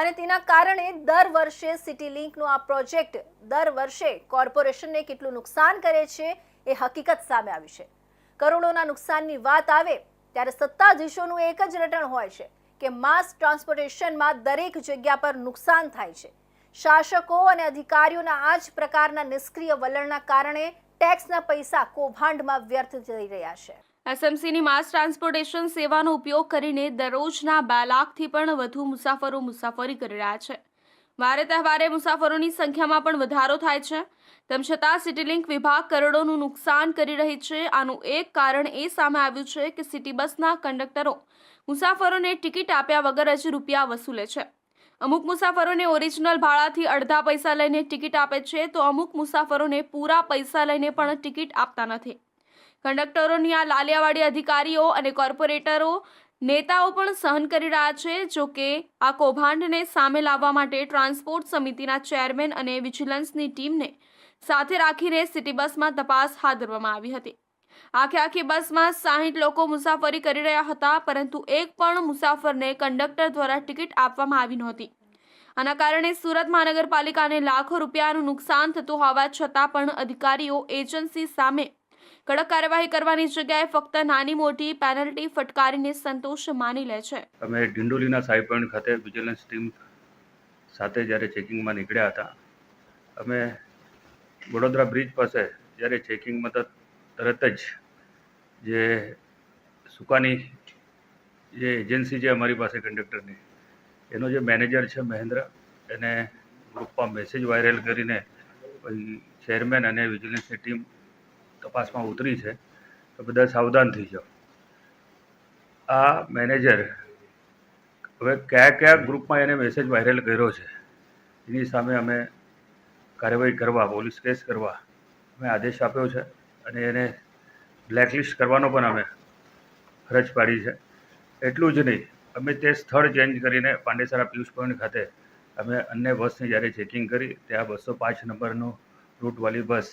અને તેના કારણે દર વર્ષે સિટી લિંકનો આ પ્રોજેક્ટ દર વર્ષે કોર્પોરેશનને કેટલું નુકસાન કરે છે એ હકીકત સામે આવી છે. કરોડોના નુકસાનની વાત આવે ત્યારે સત્તાધીશોનું એક જ રટણ હોય છે કે માસ ટ્રાન્સપોર્ટેશનમાં દરેક જગ્યા પર નુકસાન થાય છે. શાસકો અને અધિકારીઓના આ જ પ્રકારના નિષ્ક્રિય વલણના કારણે ટેક્સના પૈસા કૌભાંડમાં વ્યર્થ જઈ રહ્યા છે. એસએમસીની માસ ટ્રાન્સપોર્ટેશન સેવાનો ઉપયોગ કરીને દરરોજના બે લાખથી પણ વધુ મુસાફરો મુસાફરી કરી રહ્યા છે. વારે તહેવારે મુસાફરોની સંખ્યામાં પણ વધારો થાય છે. તેમ છતાં સિટીલિંક વિભાગ કરોડોનું નુકસાન કરી રહી છે. આનું એક કારણ એ સામે આવ્યું છે કે સિટી બસના કંડક્ટરો મુસાફરોને ટિકિટ આપ્યા વગર જ રૂપિયા વસૂલે છે. અમુક મુસાફરોને ઓરિજિનલ ભાડાથી અડધા પૈસા લઈને ટિકિટ આપે છે તો અમુક મુસાફરોને પૂરા પૈસા લઈને પણ ટિકિટ આપતા નથી. કંડક્ટરોની આ લાલિયાવાડી અધિકારીઓ અને કોર્પોરેટરો નેતાઓ પણ સહન કરી રહ્યા છે, જો કે આ કૌભાંડને સામે લાવવા માટે ટ્રાન્સપોર્ટ સમિતિના ચેરમેન અને વિજિલન્સની ટીમને સાથે રાખીને સિટી બસમાં તપાસ હાથ ધરવામાં આવી હતી. આખે આખી બસમાં સાહીઠ લોકો મુસાફરી કરી રહ્યા હતા, પરંતુ એક પણ મુસાફરને કંડક્ટર દ્વારા ટિકિટ આપવામાં આવી નહોતી. આના કારણે સુરત મહાનગરપાલિકાને લાખો રૂપિયાનું નુકસાન થતું હોવા છતાં પણ અધિકારીઓ એજન્સી સામે કડક કાર્યવાહી કરવાની જગ્યાએ ફક્ત નાની મોટી પેનલ્ટી ફટકારીને સંતોષ માની લે છે. અમે ડિંડોલીના સાઈ પોઈન્ટ ખાતે વિજિલન્સ ટીમ સાથે જ્યારે ચેકિંગમાં નીકળ્યા હતા, અમે વડોદરા બ્રિજ પાસે જ્યારે ચેકિંગમાં તરત જ જે સુકાની જે એજન્સી છે અમારી પાસે કંડક્ટરની, એનો જે મેનેજર છે મહેન્દ્ર, એને ગ્રુપમાં મેસેજ વાયરલ કરીને ચેરમેન અને વિજિલન્સની ટીમ તપાસમાં ઉતરી છે, તો બધા સાવધાન થઈ જાઓ. આ મેનેજર હવે કયા કયા ગ્રુપમાં એને મેસેજ વાયરલ કર્યો છે, એની સામે અમે કાર્યવાહી કરવા, પોલીસ કેસ કરવા અમે આદેશ આપ્યો છે અને એને બ્લેકલિસ્ટ કરવાનો પણ અમે ફરજ પાડી છે. એટલું જ નહીં, અમે તે સ્થળ ચેન્જ કરીને પાંડેસરા પિયુષ પોઈન્ટ ખાતે અમે અન્ય બસની જ્યારે ચેકિંગ કરી, ત્યાં બસો પાંચ નંબરનો રૂટવાળી બસ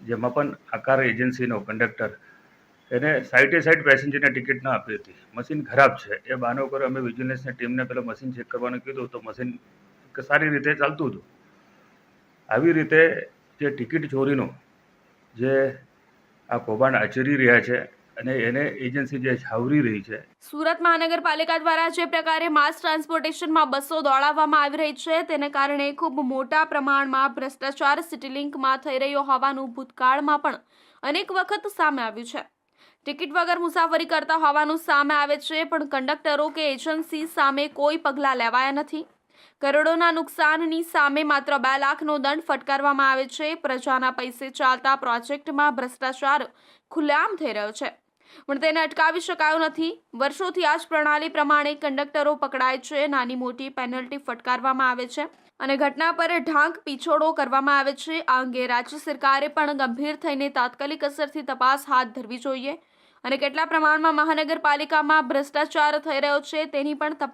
જેમાં પણ આકાર એજન્સીનો કંડક્ટર એને સાઈડે સાઇડ પેસેન્જરને ટિકિટ ના આપી હતી. મશીન ખરાબ છે. એ બહાનો પર અમે વિજિલન્સની ટીમને પેલા મશીન ચેક કરવાનું કીધું તો મશીન સારી રીતે ચાલતું હતું. આવી રીતે જે ટિકિટ ચોરીનો જે આ કૌભાંડ આચરી રહ્યા છે અને એને એજન્સી જે છાવરી રહી છે, સુરત મહાનગરપાલિકા દ્વારા જે પ્રકારે માસ ટ્રાન્સપોર્ટેશનમાં બસો દોડાવવામાં આવી રહી છે, તેને કારણે ખૂબ મોટા પ્રમાણમાં ભ્રષ્ટાચાર સિટીલિંકમાં થઈ રહ્યો હોવાનું ભૂતકાળમાં પણ અનેક વખત સામે આવ્યું છે. ટિકિટ વગર મુસાફરી કરતા હોવાનું સામે આવે છે, પણ કંડક્ટરો કે એજન્સી સામે કોઈ પગલાં લેવાયા નથી. કરોડોના નુકસાનની સામે માત્ર બે લાખનો દંડ ફટકારવામાં આવે છે, પ્રજાના પૈસે ચાલતા પ્રોજેક્ટમાં ભ્રષ્ટાચાર ખુલ્લેઆમ થઈ રહ્યો છે. પણ તેને અટકાવી શકાયો નથી. વર્ષોથી આ જ પ્રણાલી પ્રમાણે કંડક્ટરો પકડાય છે. નાની મોટી પેનલ્ટી ફટકારવામાં આવે છે અને ઘટના પર ઢાંક પીછોડો કરવામાં આવે છે. આ અંગે રાજ્ય સરકારે પણ ગંભીર થઈને તાત્કાલિક અસરથી તપાસ હાથ ધરવી જોઈએ અને કેટલા પ્રમાણમાં મહાનગરપાલિકામાં ભ્રષ્ટાચાર થઈ રહ્યો છે તેની પણ તપાસ